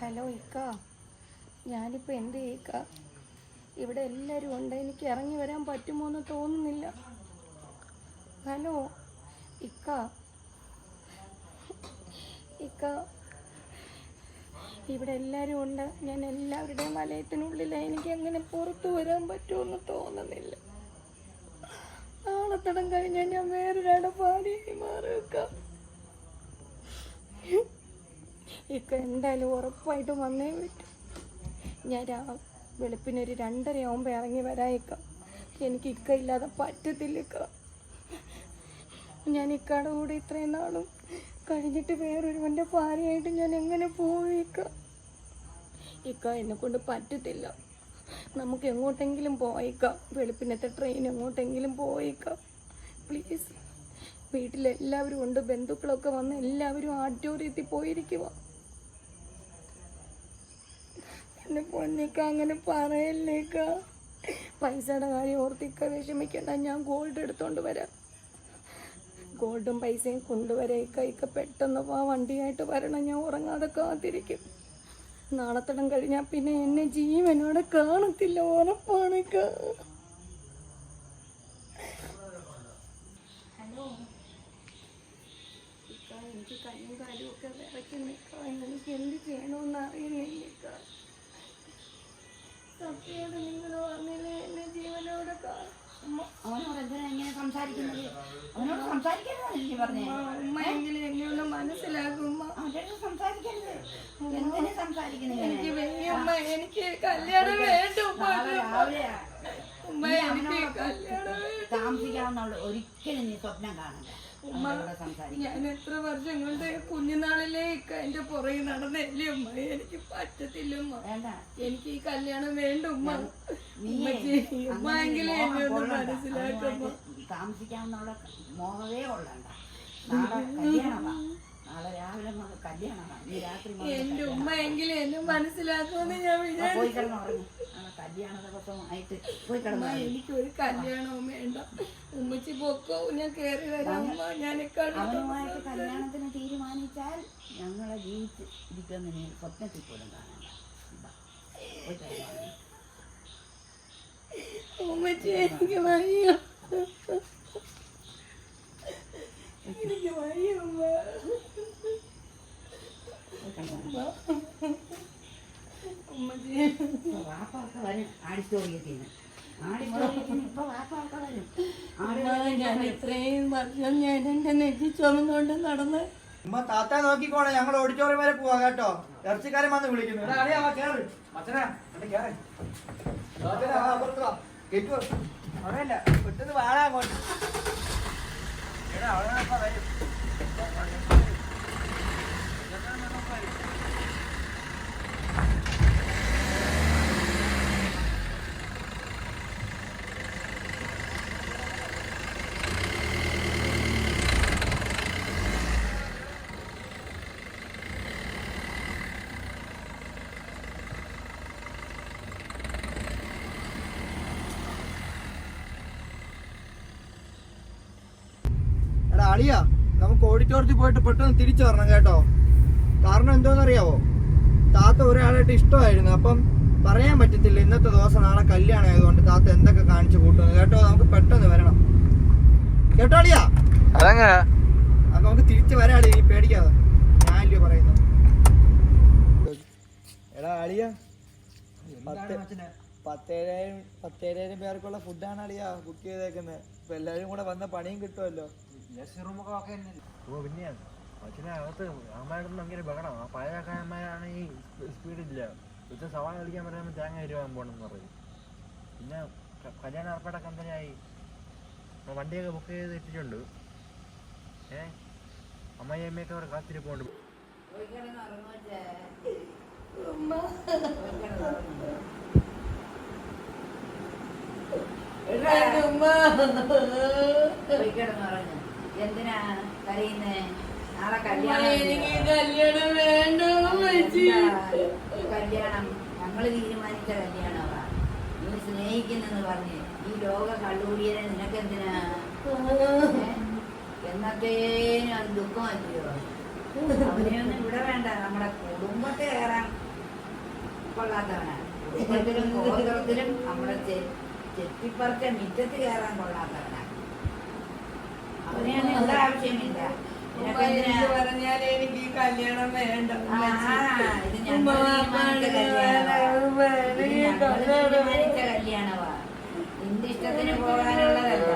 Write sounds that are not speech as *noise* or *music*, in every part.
Hello ഇക്ക. ഞാനിപ്പോൾ എന്ത് ചെയ്യിക്ക ഇവിടെ എല്ലാവരും ഉണ്ട്. എനിക്ക് ഇറങ്ങി വരാൻ പറ്റുമോ എന്ന് തോന്നുന്നില്ല. ഹലോ ഇക്ക. ഇക്ക. ഇവിടെ എല്ലാവരും ഉണ്ട്. ഞാൻ എല്ലാവരുടെയും വലയത്തിനുള്ളിലാണ് എനിക്ക് എങ്ങനെ പുറത്തു വരാൻ പറ്റുമെന്ന് തോന്നുന്നില്ല. നാളത്തടം കഴിഞ്ഞാൽ ഞാൻ വേറൊരാളുടെ ഭാര്യയായി മാറുക ഇക്ക എന്തായാലും ഉറപ്പായിട്ടും വന്നേ പറ്റും. ഞാൻ രാ വെളുപ്പിനൊരു രണ്ടരയാവുമ്പോൾ ഇറങ്ങി വരായിക്ക എനിക്ക് ഇക്ക ഇല്ലാതെ പറ്റത്തില്ല ഇക്ക ഞാൻ ഇക്കയുടെ കൂടെ ഇത്രയും നാളും കഴിഞ്ഞിട്ട് വേറൊരുവന്റെ ഭാര്യയായിട്ട് ഞാൻ എങ്ങനെ പോയിക്ക ഇക്ക എന്നെ കൊണ്ട് പറ്റത്തില്ല. നമുക്ക് എങ്ങോട്ടെങ്കിലും പോയിക്കാം. വെളുപ്പിനത്തെ ട്രെയിൻ എങ്ങോട്ടെങ്കിലും പോയിക്കാം. പ്ലീസ് വീട്ടിലെല്ലാവരും ഉണ്ട്. ബന്ധുക്കളൊക്കെ വന്ന് എല്ലാവരും ആഡിറ്റോറിയത്തിൽ പോയിരിക്കുക എന്നെ പൊന്നിക്ക അങ്ങനെ പറയല്ലേക്ക. പൈസയുടെ കാര്യം ഓർത്തിക്ക വിഷമിക്കണ്ട ഞാൻ ഗോൾഡ് എടുത്തോണ്ട് വരാം. ഗോൾഡും പൈസയും കൊണ്ടുവരേക്ക ഇക്ക പെട്ടെന്ന് ആ വണ്ടിയായിട്ട് വരണം. ഞാൻ ഉറങ്ങാതെ കാത്തിരിക്കും. നാളത്തടം കഴിഞ്ഞാൽ പിന്നെ എന്നെ ജീവനോടെ കാണത്തില്ല ഉറപ്പാണിക്ക ഹലോ. എനിക്ക് കൈയും കാലും ഒക്കെ എനിക്ക് എന്ത് ചെയ്യണമെന്ന് അറിയുന്നില്ല നിങ്ങൾ എന്നെ ജീവനോടെ അവനോട് എന്തിനാ ഇങ്ങനെ സംസാരിക്കുന്നത്? അവനോട് സംസാരിക്കരുതെന്നല്ലേ പറഞ്ഞേ ഉമ്മ എങ്കിലും എന്നെ ഒന്ന് മനസ്സിലാക്കും ഉമ്മ. അവനോട് സംസാരിക്കരുത്. എന്തിനു സംസാരിക്കുന്നത് എനിക്ക് ഉമ്മ എനിക്ക് കല്യാണം വേണ്ട ഉമ്മ. എനിക്ക് കല്യാണം താമസിക്കാവുന്ന ഒരിക്കലും നീ സ്വപ്നം കാണണ്ട. ഞാൻ എത്ര വർഷങ്ങളുടെ കുഞ്ഞുനാളിലേ ഇക്ക എന്റെ പുറകെ നടന്നല്ലേ ഉമ്മ എനിക്ക് പറ്റത്തില്ല ഉമ്മ എനിക്ക് ഈ കല്യാണം വേണ്ട ഉമ്മ നീ ഉമ്മച്ചി, ഉമ്മ എങ്കിലും എന്നെ ഒന്ന് മനസ്സിലാക്കുമ്പോ താമസിക്കാവുന്ന മോഹമേ കൊള്ളണ്ട എന്റെ ഉമ്മ എങ്കിലും എന്നെ മനസ്സിലാക്കുമെന്ന് ഞാൻ ആ, കല്യാണ ദിവസമായിട്ട് പോയി കിടന്നു എനിക്ക് ഒരു കല്യാണവും വേണ്ട. ഉമ്മച്ചി പൊക്കോ ഞാൻ കേറി വരാം. അവനുമായിട്ട് കല്യാണത്തിന് തീരുമാനിച്ചാൽ ഞങ്ങളെ ജീവിച്ച് ഇരിക്കുമെന്ന് നീ സ്വപ്നത്തിൽ പോലും കാണണ്ട ഉമ്മച്ചി എനിക്ക് വയ്യ. എനിക്ക് വയ്യ. ഉമ്മ. വാപ്പയൊക്കെ വരും ഉമ്മ, ഞാൻ ഇത്രയും വർഷം ഞാൻ എന്റെ നെറ്റി ചുമന്നുകൊണ്ട് നടന്ന് ഉമ്മ താത്ത നോക്കിക്കോണേ ഞങ്ങൾ ഓഡിറ്റോറിയം വരെ പോവാ കേട്ടോ. ഇറച്ചിക്കാരൻ വന്ന് വിളിക്കുന്നു. അവിടെയല്ല, പെട്ടെന്ന് വാടാ അങ്ങോട്ട്. എടാ, അവിടെ വരും. എടാ അളിയാ നമുക്ക് ഓഡിറ്റോറിയത്തിൽ പോയിട്ട് പെട്ടെന്ന് തിരിച്ചു വരണം കേട്ടോ. കാരണം എന്തോന്നറിയാവോ? താത്ത ഒരാളായിട്ട് ഇഷ്ടമായിരുന്നു. അപ്പം പറയാൻ പറ്റത്തില്ല ഇന്നത്തെ ദിവസം നാളെ കല്യാണം ആയതുകൊണ്ട് താത്ത എന്തൊക്കെ കാണിച്ചു കൂട്ടുന്നു. കേട്ടോ നമുക്ക് പെട്ടെന്ന് വരണം. കേട്ടോ അളിയാ? അതെങ്ങനെ നമുക്ക് തിരിച്ചു വരാളി നീ പേടിക്കാതെ. ഞാനല്ലോ പറയുന്നു. എടാ അളിയ. പത്ത് പത്തേഴായിരം പത്തേഴായിരം പേർക്കുള്ള ഫുഡാണ് അളിയ ബുക്ക് ചെയ്തേക്കുന്നത് അപ്പൊ എല്ലാവരും കൂടെ വന്ന പണിയും കിട്ടുമല്ലോ ഓ ഉമ്മ അച്ഛനകത്ത് അമ്മയുടെ ഭയങ്കര ബഹളം ആ പഴയ ഉമ്മ ഈ സ്പീഡില്ല ഉച്ച സവാള കളിക്കാൻ പറയുമ്പോൾ തേങ്ങ ഇരുവാൻ പോകണമെന്ന് പറയും പിന്നെ ഉമ്മ കല്യാണ ഏർപ്പാടൊക്കെ ഉമ്മ ആ വണ്ടിയൊക്കെ ബുക്ക് ചെയ്ത് ഇട്ടിട്ടുണ്ട് ഏ ഉമ്മ അമ്മയൊക്കെ അവിടെ കാത്തിരിപ്പുണ്ട് പോയി ഉമ്മ കൊച്ചേ. ഉമ്മ എന്തിനാ കരയുന്നേ? നാളെ കല്യാണം വേണ്ട കല്യാണം ഞങ്ങൾ തീരുമാനിച്ച കല്യാണമാ. നീ സ്നേഹിക്കുന്നെന്ന് പറഞ്ഞ് ഈ ലോക കള്ളൂടിയനെ നിനക്ക് എന്തിനാ? എന്നത്തേനും അത് അവനെയൊന്നും ഇവിടെ വേണ്ട. നമ്മുടെ കുടുംബത്തെ കയറാൻ കൊള്ളാത്തവനാണ് കുടുംബത്തിലും ഗോത്രത്തിലും നമ്മുടെ ചെ- ചെത്തിപ്പറച്ച മിറ്റത്ത് കയറാൻ കൊള്ളാത്തവനാണ് അവനെയാണ് ആവശ്യമില്ല? പറഞ്ഞാൽ എനിക്ക് കല്യാണം വേണ്ട. കല്യാണമാ. നിന്റെ ഇഷ്ടത്തിന് പോകാനുള്ളതല്ല.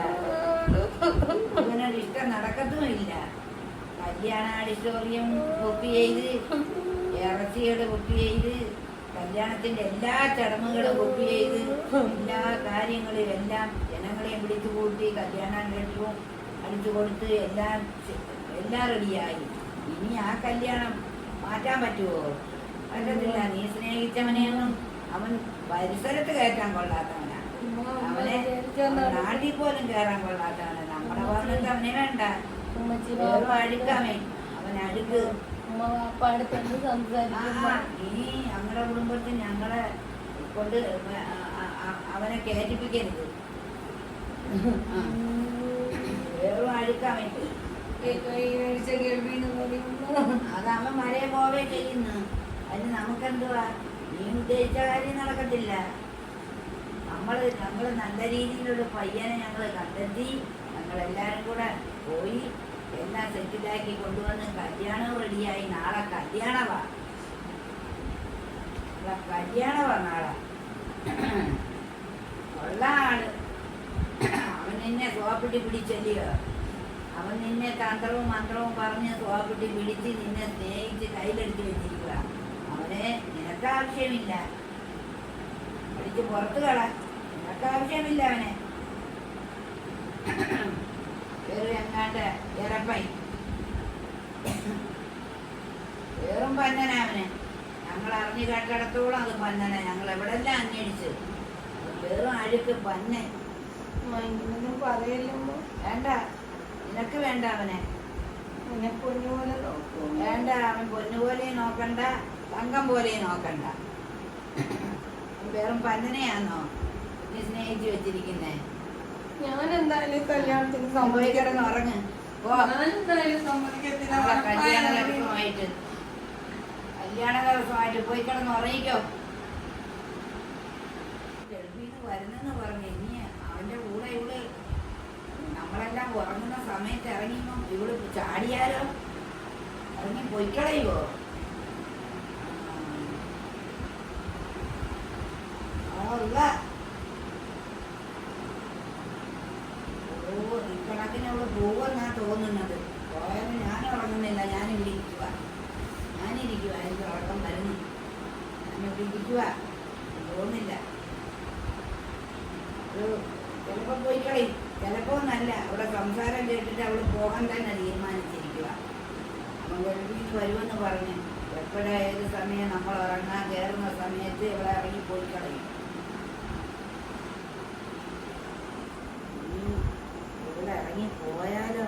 ഇവനൊരു ഇഷ്ടം നടക്കത്തുമില്ല. കല്യാണ ആഡിറ്റോറിയം ബുക്ക് ചെയ്ത് ഇറച്ചിയുടെ ബുക്ക് ചെയ്ത് കല്യാണത്തിന്റെ എല്ലാ ചടങ്ങുകളും ബുക്ക് ചെയ്ത് എല്ലാ കാര്യങ്ങളും എല്ലാം ജനങ്ങളെയും പിടിച്ചു കൂട്ടി കല്യാണം കേട്ടും അടിച്ചു കൊടുത്ത് എല്ലാം എല്ലാം റെഡിയായി. ഇനി ആ കല്യാണം മാറ്റാൻ പറ്റുമോ പറ്റത്തില്ല. നീ സ്നേഹിച്ചവനെയൊന്നും അവൻ പരിസരത്ത് കയറ്റാൻ കൊള്ളാത്തവനാണ് അവനെ നാട്ടിൽ പോലും കയറാൻ കൊള്ളാത്തവനാ. നമ്മുടെ ഭാഗത്ത് അവനെ വേണ്ട. അഴുക്കാമേ അവൻ അഴുക്ക് ഇനി ഞങ്ങളുടെ കുടുംബത്തിൽ ഞങ്ങളെ കൊണ്ട് അവനെ കയറ്റിപ്പിക്കരുത്. ആ, വെറും അഴുക്കാമേ കൈ മേടിച്ച ഗർഭിണി പറയുമ്പോ അത് അവൻ മഴയെ പോവേ ചെയ്യുന്നു. അതിന് നമുക്കെന്തുവാ? നീ ഉദ്ദേശിച്ച കാര്യം നടക്കത്തില്ല. നമ്മൾ നമ്മൾ നല്ല രീതിയിലുള്ള പയ്യനെ ഞങ്ങൾ കണ്ടെത്തി ഞങ്ങൾ എല്ലാരും കൂടെ പോയി എല്ലാം സെറ്റിലാക്കി കൊണ്ടുവന്ന് കല്യാണം റെഡിയായി. നാളെ കല്യാണവാ. കല്യാണവാ നാളെ. *clears throat* ഉള്ള ആൾ അവൻ നിന്നെ സ്വാപിട്ടി പിടിച്ചല്ലയോ? അവൻ നിന്നെ തന്ത്രവും മന്ത്രവും പറഞ്ഞ് സ്വാപിട്ടി പിടിച്ച് നിന്നെ സ്നേഹിച്ച് കയ്യിലെടുത്ത് വെച്ചിരിക്കുക അവനെ നിനക്ക് ആവശ്യമില്ല പിടിച്ച് പുറത്തു കള നിനക്ക് ആവശ്യമില്ല അവനെ. വേറെ എങ്ങാണ്ട് ഇറപ്പൈ വേറും പന്നന ഞങ്ങൾ അറിഞ്ഞു കേട്ടിടത്തോളം അത് പന്നന. ഞങ്ങൾ എവിടെല്ലാം അന്വേഷിച്ചു? വെറും അഴുക്ക് പന്നെ ഇങ്ങനൊന്നും പറയല്ലോ വേണ്ട. നിനക്ക് വേണ്ട അവനെ. എന്നെ പൊന്നുപോലെ നോക്കും. വേണ്ട അവൻ പൊന്നുപോലെ നോക്കണ്ട. തങ്കം പോലെ നോക്കണ്ട. വെറും പന്നനെയാണോ നീ സ്നേഹിച്ചു വെച്ചിരിക്കുന്നേ? ഞാൻ എന്തായാലും കല്യാണത്തിന് കിടന്ന് ഉറങ്ങ്. കല്യാണ ദിവസമായിട്ട്. കല്യാണ ദിവസമായിട്ട് പോയി കിടന്ന് ഉറങ്ങിക്കോ. വരുന്നെന്ന് പറഞ്ഞു അവന്റെ കൂടെ ഇവൾ നമ്മളെല്ലാം ഉറങ്ങുന്ന സമയത്ത് ഇറങ്ങിയപ്പോ ഇവൾ ചാടിയാലോ? ഇറങ്ങി ഇക്കണക്കിന് അവൾ പോകുമെന്നാ തോന്നുന്നത്. ഞാൻ തോന്നില്ല ചിലപ്പോൾ പോയി കളയും. ചിലപ്പോൾ നല്ല അവിടെ സംസാരം കേട്ടിട്ട് അവൾ പോകാൻ തന്നെ തീരുമാനിച്ചിരിക്കുക അപ്പം ഗൾഫിൽ വരുമെന്ന് പറഞ്ഞ് എപ്പോഴാ ഏത് സമയം നമ്മൾ ഉറങ്ങാൻ കയറുന്ന സമയത്ത് ഇവിടെ ഇറങ്ങി പോയി കളയും. ഇവിടെ ഇറങ്ങി പോയാലോ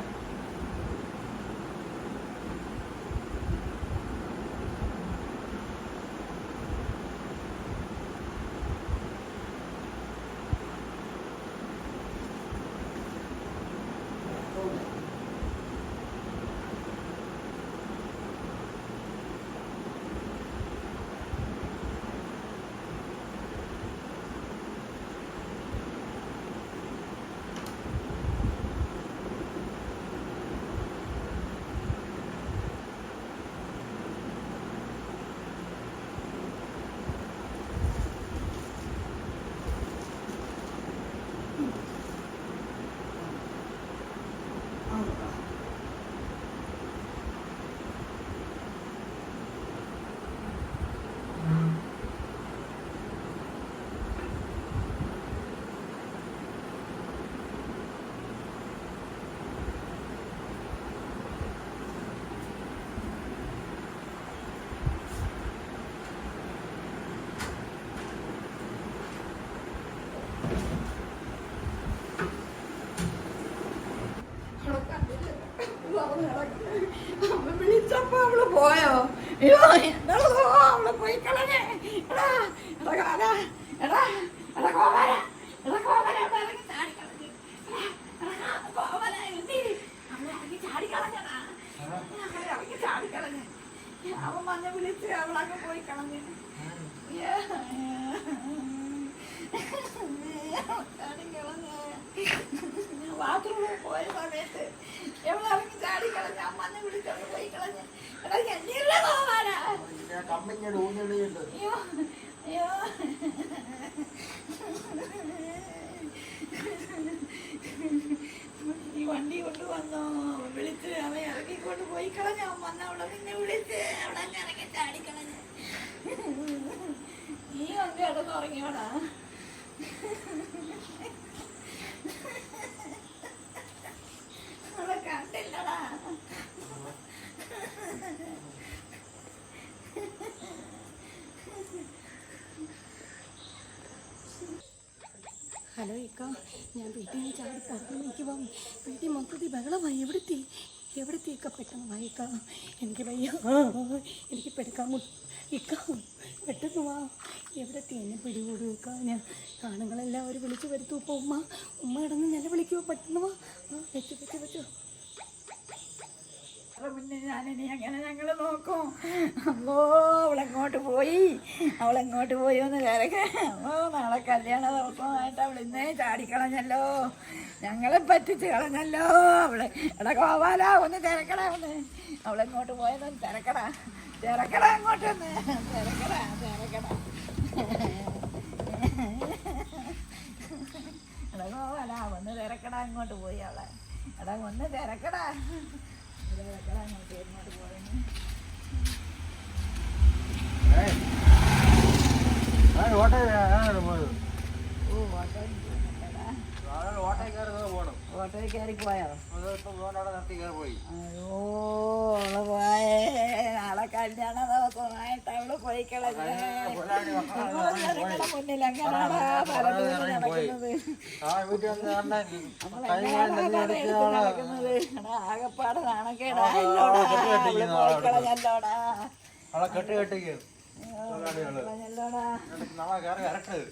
അമ്മ വിളിച്ചപ്പോ അവൾ പോയോ അയ്യോ എന്താണോ അവൾ പോയി കളഞ്ഞേ എടാ എടാ കാല എടാ എടാ കോമര എടാ കോമര അവിടെ ഇറങ്ങി ചാടി കളഞ്ഞു എടാ കോമര എന്തി അവളെ ഇറങ്ങി ചാടി കളഞ്ഞടാ അവളെ ഇറങ്ങി ചാടി കളഞ്ഞു അവൻ വന്ന് വിളിച്ച് അവളങ്ങ് പോയി കളഞ്ഞു. ബാത്റൂമിൽ പോയ സമയത്ത് എവളറിഞ്ഞ് ചാടി കളഞ്ഞ അമ്മന്ന് വിളിച്ചോണ്ട് പോയി കളഞ്ഞ്. എടാ എന്നില്ല പോവാനാ കമ്പനിയുടെ ഈ വണ്ടി കൊണ്ടുവന്നോ വിളിച്ച് അവൻ ഇറക്കിക്കൊണ്ട് പോയി കളഞ്ഞ അവൻ വന്ന അവളെ നിന്നെ വിളിച്ച് അവിടെ ഇറങ്ങി ചാടിക്കളഞ്ഞ് നീ ഒന്ന് കിടന്നുറങ്ങിയോടാ അവളെ കണ്ടില്ലടാ ഹലോ ഇക്ക. ഞാൻ വീട്ടിൽ നിന്ന് ചാടി പുറത്ത് നിൽക്കുമ്പം വീട്ടിൽ മൊത്തത്തിൽ ബഹളമായി. എവിടെത്തി? എവിടെത്തി ഇക്ക? പെട്ടെന്ന് വായിക്കാം എനിക്ക് വയ്യ. എനിക്ക് പെടുക്കാൻ ഇക്ക പെട്ടെന്ന് വാ. എവിടെത്തി? എന്നെ പിടികൂടും ഇക്ക. ഞാൻ കാണുങ്ങളെല്ലാവരും വിളിച്ചു വരുത്തു. ഇപ്പോൾ ഉമ്മ ഉമ്മ ഇടന്ന് നില വിളിക്കുമോ പെട്ടെന്ന് വാ. വെച്ചു വെച്ചു വെച്ചു. അപ്പൊ പിന്നെ ഞാനിനി അങ്ങനെ ഞങ്ങൾ നോക്കും? അമ്മോ അവളെങ്ങോട്ട് പോയി? അവളെങ്ങോട്ട് പോയി എന്ന് കരക്കെ. ഓ നാളെ കല്യാണ ദിവസമായിട്ട് അവൾ ഇന്നേ ചാടിക്കളഞ്ഞല്ലോ ഞങ്ങളെ പറ്റിച്ച് കളഞ്ഞല്ലോ. അവളെ എടാ കോവാലാ ഒന്ന് തിരക്കടാ ഒന്ന്. അവളെങ്ങോട്ട് പോയതൊന്ന് തിരക്കടാ. തിരക്കടാ അങ്ങോട്ടൊന്ന് തിരക്കടാ തിരക്കടാ. എടാ കോവാലാ ഒന്ന് തിരക്കടാ അങ്ങോട്ട് പോയി അവളെ. എടാ ഒന്ന് തിരക്കടാ. തിരക്കടാ അങ്ങോട്ട് ഇങ്ങോട്ട് പോയെന്ന് ഓട്ടോയിൽ കയറി പോയോ? അയ്യോ അവൾ പോയേ. നാളെ കല്യാണ ദിവസമായിട്ട് അവൾ മുന്നിൽ നടക്കുന്നത്? ആകപ്പാട് കെട്ട് കെട്ടിക്ക് നാളെ കയറി ഇറക്കത്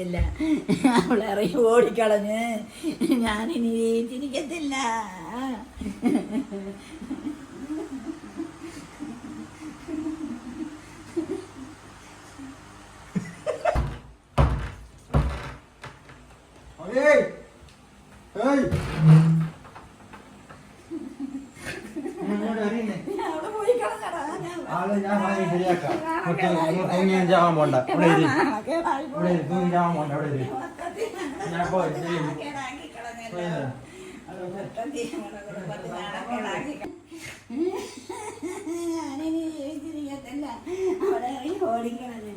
ജീവിച്ചിരിക്കത്തില്ല അവളെ ഇറങ്ങി ഓടിക്കളഞ്ഞ് ഞാൻ ഇനി കളഞ്ഞടാ. ഞാൻ ആൾ ഞാൻ പറഞ്ഞ് ശരിയാക്കാം തൂങ്ങി ചാവാൻ പോണ്ട. ഇവിടെ ഇരി. ഇവിടെ ഇരി തൂങ്ങി ചാവാൻ പോണ്ട. ഇവിടെ ഇരി. ഞാൻ പോയി ഞാനിനി ജീവിച്ചിരിക്കത്തില്ല. അവിടെ ഓടിക്കളഞ്ഞ്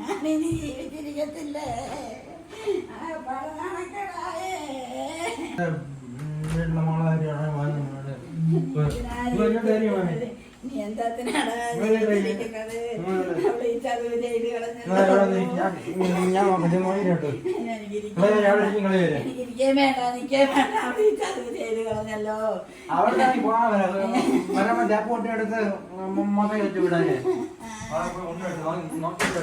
ഞാനിനി ജീവിച്ചിരിക്കത്തില്ല. ആ, പല നാണക്കേടായേ. വീട്ടിലെ മോളെ കാര്യമാണ് നീ എന്താത്തിനാടാ നോക്കട്ടെ അവിടെ എനിക്കിരിക്കാൻ വേണ്ട നിൽക്കാൻ വേണ്ട. അവൾ ഈ ചതുവ് ചെയ്ത് കളഞ്ഞല്ലോ. അവിടെ എടുത്ത് മൊത്തം വെച്ച് വിടാനേ. അവിടെ നോക്കിയിട്ട്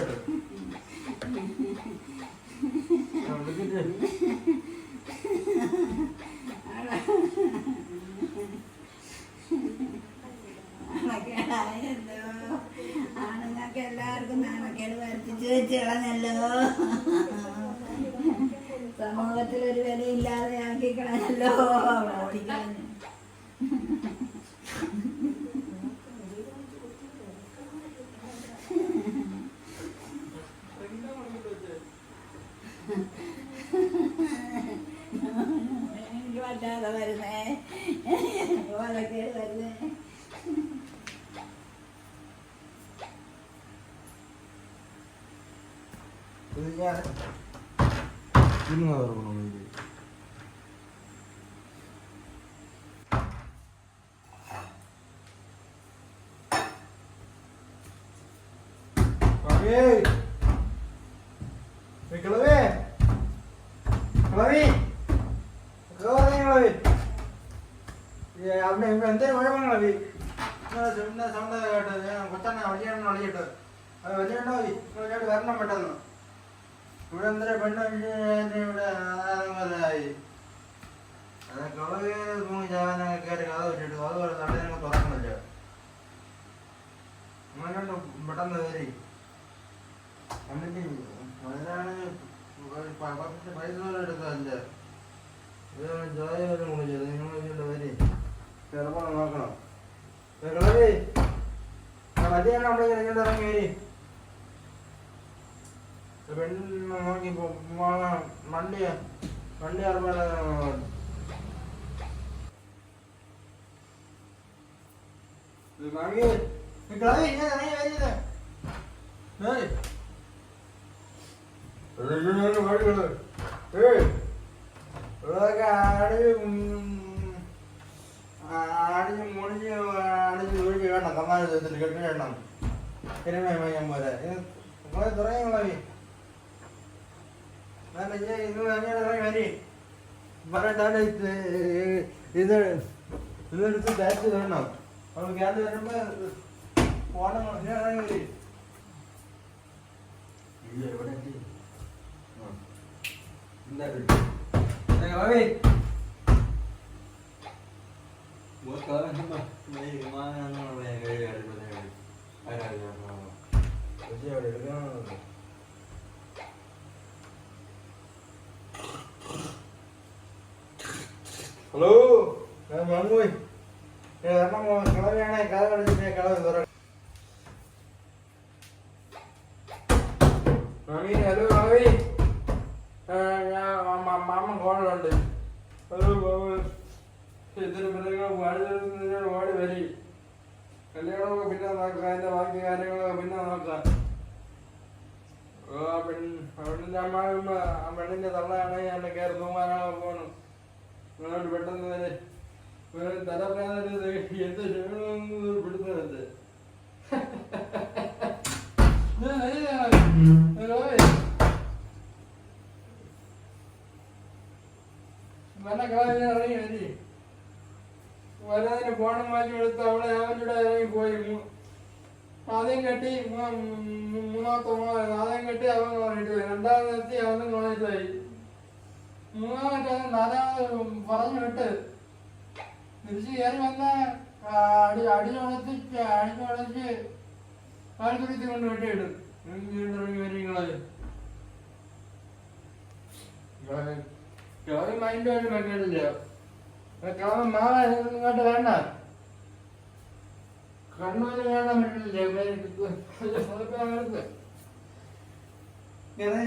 നാണക്കേടായല്ലോ ആണുങ്ങൾക്ക് എല്ലാവർക്കും നാണക്കേട് വരുത്തിച്ച് വെച്ച് കളഞ്ഞല്ലോ സമൂഹത്തിൽ ഒരു വിലയില്ലാതെ ആക്കി കളഞ്ഞല്ലോ അവളെ ഓടിക്കളഞ്ഞു എനിക്ക് പറ്റാതെ വരുന്നേ എനിക്ക് വലക്കേട് വരുന്നേ ഇത് ഞാൻ ഇന്ന് തുറക്കണോ ഇത് കിളവേ കിളവേ കിളവി കിളവി അവിടെ ഇവിടെ എന്തേലും കുഴപ്പങ്ങളവി സൗണ്ട് കേട്ട് ഞാൻ കൊച്ചണ്ണ വലിയ വിളിച്ചിട്ട് അത് വലിയുണ്ടോ വലിയോട്ട് വരണം പെട്ടെന്ന് ഇവിടെ എന്തൊരു പെണ്ണ് ഇവിടെ ആയി അത് കിളവി തൂങ്ങി ചാവാനൊക്കെ കയറി കഥ വെച്ചിട്ട് അതുപോലെ നടന്നൊക്കെ തുറക്കണില്ല അങ്ങനെയുണ്ട് കയറി എന്നിട്ട് അതിനാണ് പത്ത് പൈസ പോലും എടുക്കാറില്ല. ജോലി വരും വിളിച്ചത് നിങ്ങൾ വരി ചിലപ്പോൾ നോക്കണം. കിളവി മതിയാണ് നമ്മളിങ്ങനെ ഇങ്ങോട്ട് ഇറങ്ങി വരി പെണ്ണ് നോക്കി വണ്ടി വണ്ടി അറിയാൻ കിളവി ഞാൻ அடிச்சு முடிஞ்சு அடிச்சு ஒழிக்க வேண்டாம். கம்மாரி சேர்த்துட்டு கட்டு வேண்டாம் திரும்ப மையம் போல. உங்களே துறையும் உலவி இது வரி? பரட்டாடு இது இது எடுத்து தயாரித்து வேண்டாம் அவனுக்கு யாரும் வரும்போது போன முடியும் ഇതെടുത്ത് തയ്ച്ച് തരണം നമ്മൾ ഗ്യാസ് വരുമ്പോ പോണം ഇറങ്ങി വരി ഇല്ല എവിടെ എത്തി ആ. എന്താ കിട്ടി Oi. Buat kalian cuma dari kemana nol ya gaya gaya gaya ada ada nol. Terus ya udah dengar. Halo, ഞാൻ മങ്ങുപോയി കാരണം കളവിയാണെ കഥ കളിച്ചിട്ട് കളവ് ഒരു ഇതിന് മൃഗങ്ങൾ വാഴുന്നതിനോട് ഓടി വരി. കല്യാണമൊക്കെ പിന്നെ നോക്കാം. അതിന്റെ ബാക്കി കാര്യങ്ങളൊക്കെ പിന്നെ നോക്കാം. അമ്മാവുമ്പ ആ പെണ്ണിന്റെ തള്ളയാണെങ്കിൽ എന്നെ കയറി തൂങ്ങാനാണ് പോകണം നിങ്ങളോട് പെട്ടെന്ന് വരെ തലപ്രാന്ത എന്ത് ചെയ്യണമെന്ന് പിടുത്തരുത് *laughs* നല്ല കാര്യം ഇറങ്ങി വരി വരാതിന് ഫോണും മാറ്റി എടുത്ത് അവളെ അവന്റെ ഇറങ്ങി പോയി. ആദ്യം കെട്ടി മൂന്നാമത്തെ മോൻ ആദ്യം കെട്ടി അവൻ പറഞ്ഞിട്ട് പോയി. രണ്ടാമത് എത്തി അവനും പോയി. മൂന്നാമത്തെ അവൻ നാലാമത് പറഞ്ഞു വിട്ട് തിരിച്ച് കയറി വന്ന അടി അടി അടിച്ചുണച്ച് അടി കൊണ്ട് വെട്ടിയിടും ഇറങ്ങി വരികളെ ചോറി മൈൻഡ് ഒരു മാവ ഇങ്ങോട്ട് വേണ്ട കണ്ണൂര് കാണാൻ പറ്റില്ല ഇങ്ങനെ